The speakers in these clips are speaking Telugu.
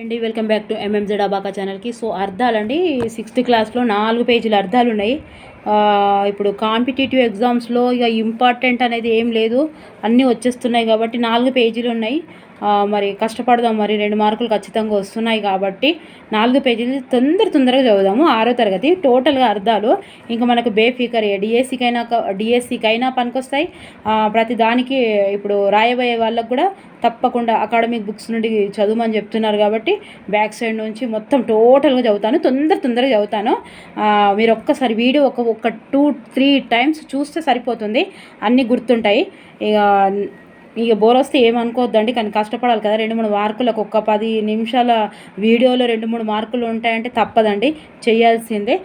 అండి వెల్కమ్ బ్యాక్ టు ఎంఎంజెడ్ అబాకా ఛానల్కి సో అర్థాలండి సిక్స్త్ క్లాస్లో నాలుగు పేజీల అర్థాలు ఉన్నాయి. ఇప్పుడు కాంపిటేటివ్ ఎగ్జామ్స్లో ఇక ఇంపార్టెంట్ అనేది ఏం లేదు. అన్నీ వచ్చేస్తున్నాయి కాబట్టి నాలుగు పేజీలు ఉన్నాయి. మరి కష్టపడదాం మరి రెండు మార్కులు ఖచ్చితంగా వస్తున్నాయి కాబట్టి నాలుగు పేజీలు తొందర తొందరగా చదువుదాము. ఆరో తరగతి టోటల్గా అర్థాలు. ఇంకా మనకు బేఫికర్ డిఎస్సికైనా డిఎస్సికైనా పనికొస్తాయి. ప్రతి దానికి ఇప్పుడు రాయబోయే వాళ్ళకు కూడా తప్పకుండా అకాడమిక్ బుక్స్ నుండి చదవమని చెప్తున్నారు కాబట్టి బ్యాక్ సైడ్ నుంచి మొత్తం టోటల్గా చదువుతాను. తొందర తొందరగా చదువుతాను. మీరు ఒక్కసారి వీడియో ఒక ఒక టూ త్రీ టైమ్స్ చూస్తే సరిపోతుంది. అన్నీ గుర్తుంటాయి. ఇక ఇక బోర్ వస్తే ఏమనుకోవద్దండి కానీ కష్టపడాలి కదా. రెండు మూడు మార్కులకు ఒక్క పది నిమిషాల వీడియోలో రెండు మూడు మార్కులు ఉంటాయంటే తప్పదండి చేయాల్సిందే.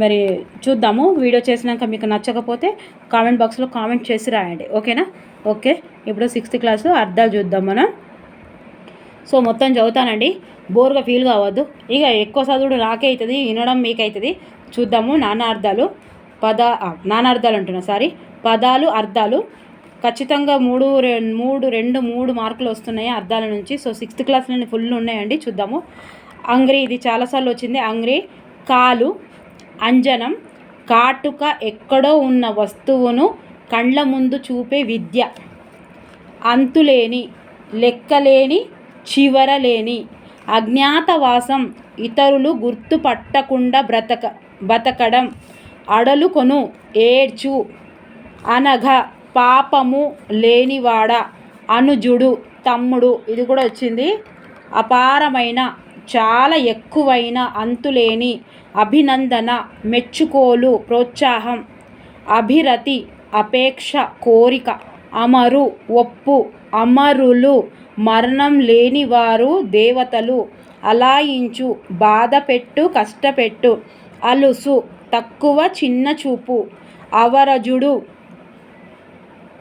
మరి చూద్దాము వీడియో చేసినాక మీకు నచ్చకపోతే కామెంట్ బాక్స్లో కామెంట్ చేసి రాయండి. ఓకేనా? ఓకే ఇప్పుడు సిక్స్త్ క్లాస్ అర్థాలు చూద్దాం మనం. సో మొత్తం చదువుతానండి. బోర్గా ఫీల్ కావద్దు. ఇక ఎక్కువ చదువుడు నాకే అవుతుంది వినడం మీకు అవుతుంది చూద్దాము నానా అర్థాలు. పద నానార్థాలు అంటున్నా సారీ. పదాలు అర్థాలు. ఖచ్చితంగా మూడు రెండు మూడు రెండు మూడు మార్కులు వస్తున్నాయి అర్థాల నుంచి. సో సిక్స్త్ క్లాస్లోనే ఫుల్ ఉన్నాయండి చూద్దాము. అంగ్రి ఇది చాలాసార్లు వచ్చింది. అంగ్రి కాలు అంజనం కాటుక ఎక్కడో ఉన్న వస్తువును కండ్ల ముందు చూపే విద్య. అంతులేని లెక్కలేని చివరలేని అజ్ఞాతవాసం ఇతరులు గుర్తుపట్టకుండా బ్రతక బతకడం అడలుకొను ఏడ్చు అనఘ పాపము లేనివాడ అనుజుడు తమ్ముడు. ఇది కూడా వచ్చింది. అపారమైన చాలా ఎక్కువైన అంతులేని అభినందన మెచ్చుకోలు ప్రోత్సాహం అభిరతి అపేక్ష కోరిక అమరు ఒప్పు అమరులు మరణం లేనివారు దేవతలు. అలాయించు బాధపెట్టు కష్టపెట్టు అలుసు తక్కువ చిన్న చూపు అవరజుడు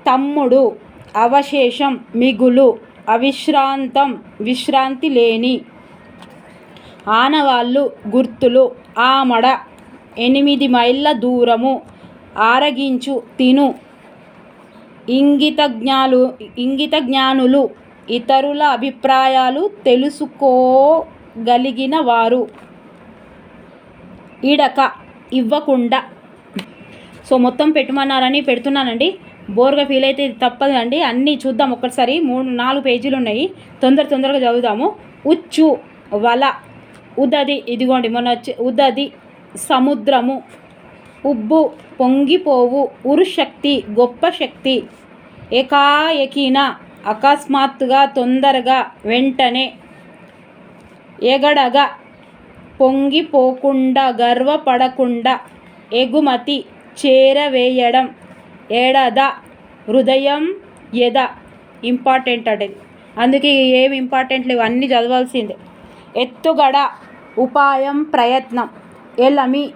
తమ్ముడు అవశేషం మిగులు అవిశ్రాంతం విశ్రాంతి లేని. ఆనవాళ్ళు గుర్తులు ఆమడ ఎనిమిది మైళ్ళ దూరము ఆరగించు తిను. ఇంగిత జ్ఞాలు ఇంగిత జ్ఞానులు ఇతరుల అభిప్రాయాలు తెలుసుకోగలిగిన వారు. ఇడక ఇవ్వకుండా. సో మొత్తం పెట్టమన్నారని పెడుతున్నానండి. బోర్గా ఫీల్ అయితే ఇది తప్పదండి. అన్నీ చూద్దాం ఒక్కసారి. మూడు నాలుగు పేజీలు ఉన్నాయి. తొందర తొందరగా చదువుదాము. ఉచ్చు వల ఉదది ఇదిగోండి. మొన్న వచ్చి ఉదది సముద్రము ఉబ్బు పొంగిపోవు ఉరుశక్తి గొప్ప శక్తి ఏకాయకిన అకస్మాత్తుగా తొందరగా వెంటనే ఎగడగా పొంగిపోకుండా గర్వపడకుండా ఎగుమతి చేరవేయడం ఎడద హృదయం ఎద ఇంపార్టెంట్ అంటే. అందుకే ఏమి ఇంపార్టెంట్ లేవు అన్నీ చదవాల్సిందే. ఎత్తుగడ ఉపాయం ప్రయత్నం. ఎలమి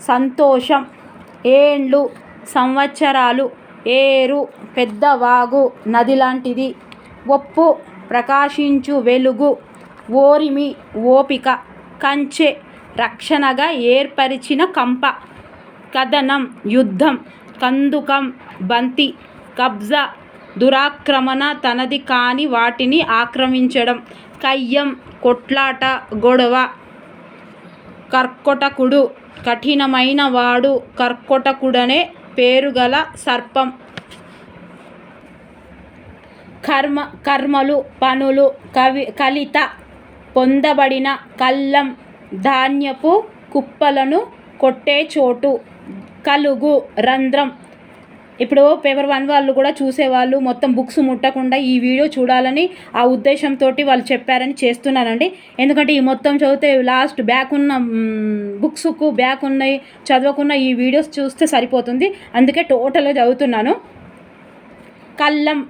సంతోషం. ఏండ్లు సంవత్సరాలు. ఏరు పెద్దవాగు నది లాంటిది. ఒప్పు ప్రకాశించు వెలుగు. ఓరిమి ఓపిక. కంచె రక్షణగా ఏర్పరిచిన కంప. కథనం యుద్ధం. కందుకం బంతి కబ్జా దురాక్రమణ తనది కాని వాటిని ఆక్రమించడం. కయ్యం కొట్లాట గొడవ కర్కొటకుడు కఠినమైన వాడు కర్కొటకుడనే పేరుగల సర్పం. కర్మ కర్మలు పనులు కవి కలిత పొందబడిన కళ్ళం ధాన్యపు కుప్పలను కొట్టే చోటు. కలుగు రంధ్రం. ఇప్పుడు పేపర్ వన్ వాళ్ళు కూడా చూసేవాళ్ళు మొత్తం బుక్స్ ముట్టకుండా ఈ వీడియో చూడాలని ఆ ఉద్దేశంతో వాళ్ళు చెప్పారని చేస్తున్నానండి ఎందుకంటే ఈ మొత్తం చదివితే లాస్ట్ బ్యాక్ ఉన్న బుక్స్కు బ్యాక్ ఉన్నాయి చదవకున్న ఈ వీడియోస్ చూస్తే సరిపోతుంది. అందుకే టోటల్గా చదువుతున్నాను. కళ్ళం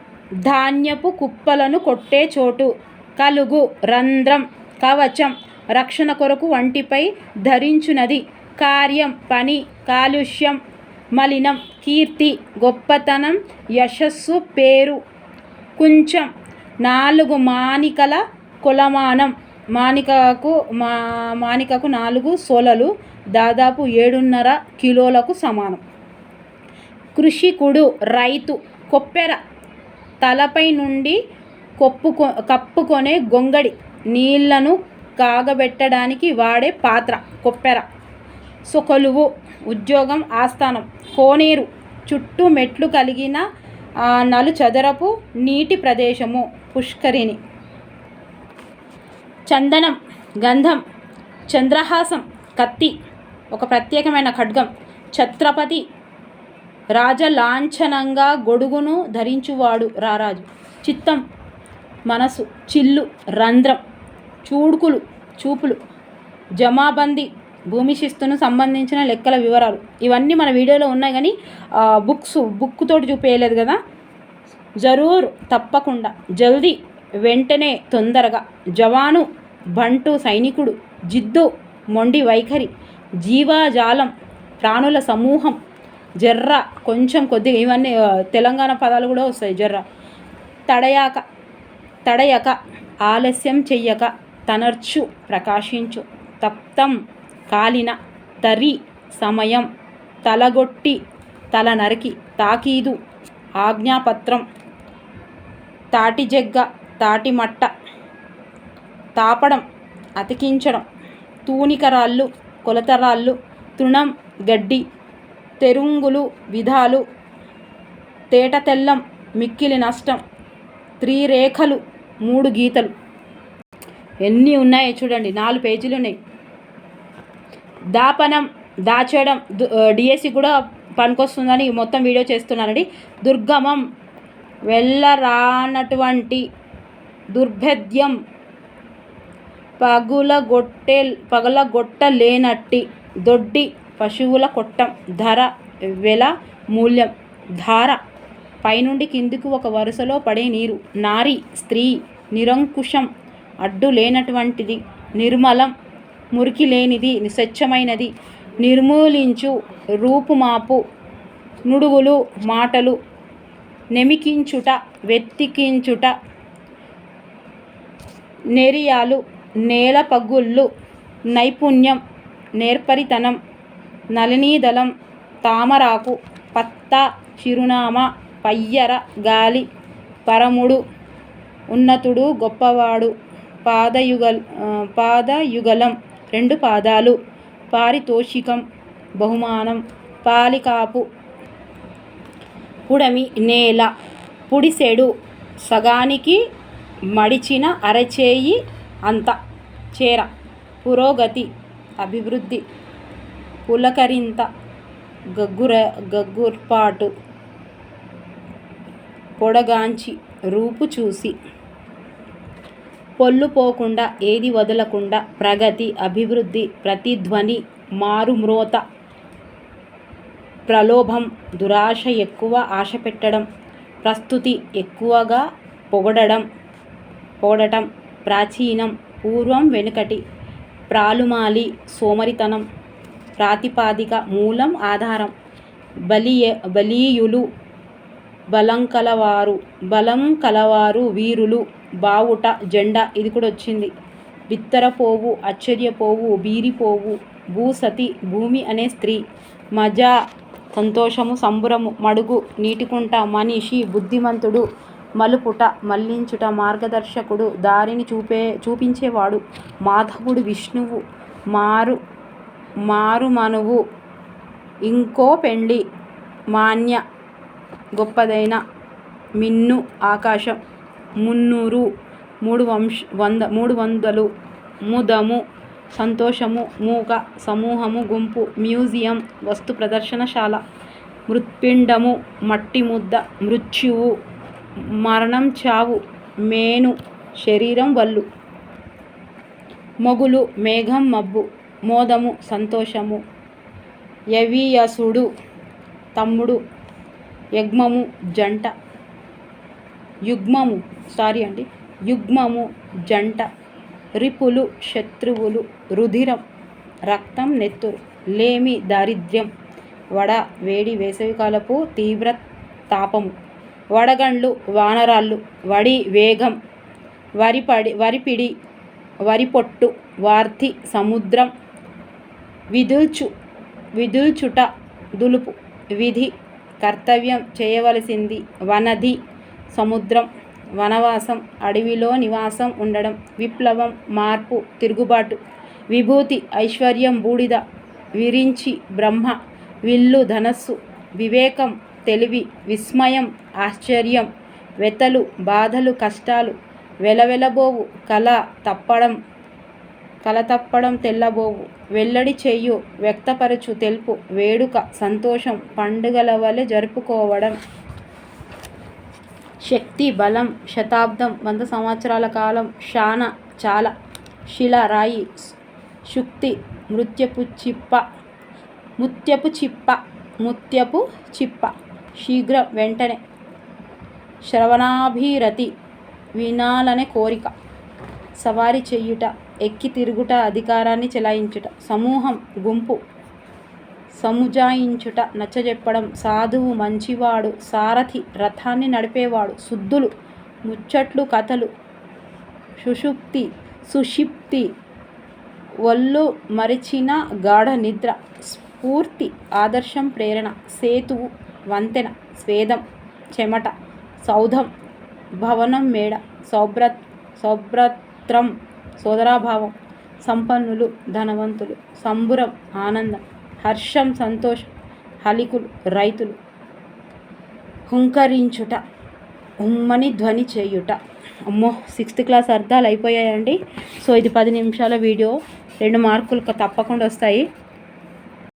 ధాన్యపు కుప్పలను కొట్టే చోటు. కలుగు రంధ్రం కవచం రక్షణ కొరకు వంటిపై ధరించునది. కార్యం పని కాలుష్యం మలినం కీర్తి గొప్పతనం యశస్సు పేరు కొంచెం నాలుగు మానికల కొలమానం. మానికకు మా మానికకు నాలుగు సోలలు దాదాపు ఏడున్నర కిలోలకు సమానం. కృషికుడు రైతు కొప్పెర తలపై నుండి కొప్పుకొ కప్పుకొనే గొంగడి నీళ్ళను కాగబెట్టడానికి వాడే పాత్ర కొప్పెర. సుకొలువు ఉద్యోగం ఆస్థానం కోనేరు చుట్టూ మెట్లు కలిగిన నలు చదరపు నీటి ప్రదేశము పుష్కరిణి. చందనం గంధం చంద్రహాసం కత్తి ఒక ప్రత్యేకమైన ఖడ్గం. ఛత్రపతి రాజలాంఛనంగా గొడుగును ధరించువాడు రారాజు. చిత్తం మనసు చిల్లు రంధ్రం చూడుకులు చూపులు జమాబందీ భూమి శిస్తును సంబంధించిన లెక్కల వివరాలు. ఇవన్నీ మన వీడియోలో ఉన్నాయి కానీ బుక్స్ బుక్ తోటి చూపేయలేదు కదా? జరూర్ తప్పకుండా. జల్దీ వెంటనే తొందరగా. జవాను బంటు సైనికుడు జిద్దు మొండి వైఖరి జీవాజాలం ప్రాణుల సమూహం జర్ర కొంచెం కొద్దిగా ఇవన్నీ తెలంగాణ పదాలు కూడా వస్తాయి. జర్ర. తడయాక తడయక ఆలస్యం చెయ్యక తనర్చు ప్రకాశించు తప్తం. కాలిన తరి సమయం తలగొట్టి తల నరికి తాకీదు ఆజ్ఞాపత్రం తాటిజగ్గ తాటిమట్ట తాపడం అతికించడం తూనికరాళ్ళు కొలతరాళ్ళు తృణం గడ్డి తెరుంగులు విధాలు తేట తెల్లం మిక్కిలి నష్టం త్రిరేఖలు మూడు గీతలు. ఎన్ని ఉన్నాయో చూడండి నాలుగు పేజీలు ఉన్నాయి దాపనం దాచడం డిఎస్సి కూడా పనికొస్తుందని మొత్తం వీడియో చేస్తున్నానండి దుర్గమం వెళ్ళరానటువంటి దుర్భేద్యం పగులగొట్టే పగలగొట్టలేనట్టి దొడ్డి పశువుల కొట్టం ధర వెల మూల్యం ధార పైనుండి కిందికి ఒక వరుసలో పడే నీరు నారి స్త్రీ నిరంకుశం అడ్డు లేనటువంటిది నిర్మలం మురికి లేనిది స్వచ్ఛమైనది నిర్మూలించు రూపుమాపు నుడుగులు మాటలు నెమికించుట వెత్తికించుట నెరియాలు నేల పగుళ్ళు నైపుణ్యం నేర్పరితనం నలినీదళం తామరాకు పత్త చిరునామా పయ్యర గాలి పరముడు ఉన్నతుడు గొప్పవాడు పాదయుగల్ పాదయుగలం. రెండు పాదాలు. పారితోషికం బహుమానం పాలికాపు పుడమి నేల పుడిసెడు సగానికి మడిచిన అరచేయి అంత. చేర పురోగతి అభివృద్ధి పులకరింత గగ్గుర గగ్గుర్పాటు పొడగాంచి రూపు చూసి. పొల్లు పోకుండా ఏది వదలకుండా ప్రగతి అభివృద్ధి ప్రతిధ్వని మారుమ్రోత ప్రలోభం దురాశ ఎక్కువ ఆశ పెట్టడం ప్రస్తుతి ఎక్కువగా పొగడడం పొగడటం ప్రాచీనం పూర్వం వెనుకటి ప్రాలుమాలి సోమరితనం ప్రాతిపాదిక మూలం ఆధారం బలియ బలీయులు బలం కలవారు బలం కలవారు వీరులు బావుట జెండా ఇది కూడా వచ్చింది. బిత్తరపోవు ఆశ్చర్యపోవు బీరిపోవు భూసతి భూమి అనే స్త్రీ మజా సంతోషము సంబురము మడుగు నీటికుంట మనిషి బుద్ధిమంతుడు మలుపుట మళ్ళించుట మార్గదర్శకుడు దారిని చూపే చూపించేవాడు మాధవుడు విష్ణువు మారు మారు మనువు ఇంకో పెండి మాన్య గొప్పదైన మిన్ను ఆకాశం. మున్నూరు మూడు వంశ వంద మూడు వందలు ముదము సంతోషము మూక సమూహము గుంపు మ్యూజియం వస్తు ప్రదర్శనశాల మృత్పిండము మట్టి ముద్ద మృత్యువు మరణం చావు మేను శరీరం వల్లు మొగులు మేఘం మబ్బు మోదము సంతోషము యవీయసుడు తమ్ముడు యజ్ఞము జంట యుగ్మము సారీ అండి యుగ్మము జంట రిపులు శత్రువులు రుధిరం రక్తం నెత్తురు లేమి దారిద్ర్యం వడ వేడి వేసవికాలపు తీవ్ర తాపము వడగండ్లు వానరాళ్ళు వడి వేగం వరిపడి వరిపిడి వరిపొట్టు వార్తి సముద్రం విదుల్చు విదుల్చుట దులుపు విధి కర్తవ్యం చేయవలసింది వనధి సముద్రం వనవాసం అడవిలో నివాసం ఉండడం విప్లవం మార్పు తిరుగుబాటు విభూతి ఐశ్వర్యం బూడిద విరించి బ్రహ్మ విల్లు ధనస్సు వివేకం తెలివి విస్మయం ఆశ్చర్యం వెతలు బాధలు కష్టాలు వెలవెలబోవు కళ తప్పడం కల తప్పడం తెల్లబోవు వెల్లడి చెయ్యు వ్యక్తపరచు తెలుపు వేడుక సంతోషం పండుగల వలె జరుపుకోవడం. శక్తి బలం శతాబ్దం వంద సంవత్సరాల కాలం శాన చాలా శిల రాయి శుక్తి మృత్యపు చిప్ప ముత్యపు చిప్ప ముత్యపు చిప్ప. శీఘ్రం వెంటనే శ్రవణాభిరతి వినాలనే కోరిక. సవారి చెయ్యుట ఎక్కి తిరుగుట అధికారాన్ని చెలాయించుట. సమూహం గుంపు సముజాయించుట నచ్చజెప్పడం సాధువు మంచివాడు సారథి రథాన్ని నడిపేవాడు శుద్ధులు ముచ్చట్లు కథలు సుషుప్తి సుషిప్తి ఒళ్ళు మరిచిన గాఢ నిద్ర స్ఫూర్తి ఆదర్శం ప్రేరణ సేతువు వంతెన స్వేదం చెమట సౌధం భవనం మేడ సౌభ్ర సౌభ్రత్రం సోదరాభావం సంపన్నులు ధనవంతులు సంబురం ఆనందం హర్షం సంతోషం హలికులు రైతులు హుంకరించుట ఉమ్మని ధ్వని చేయుట. అమ్మో సిక్స్త్ క్లాస్ అర్థాలు అయిపోయాయండి. సో ఇది పది నిమిషాల వీడియో. రెండు మార్కులు తప్పకుండా వస్తాయి.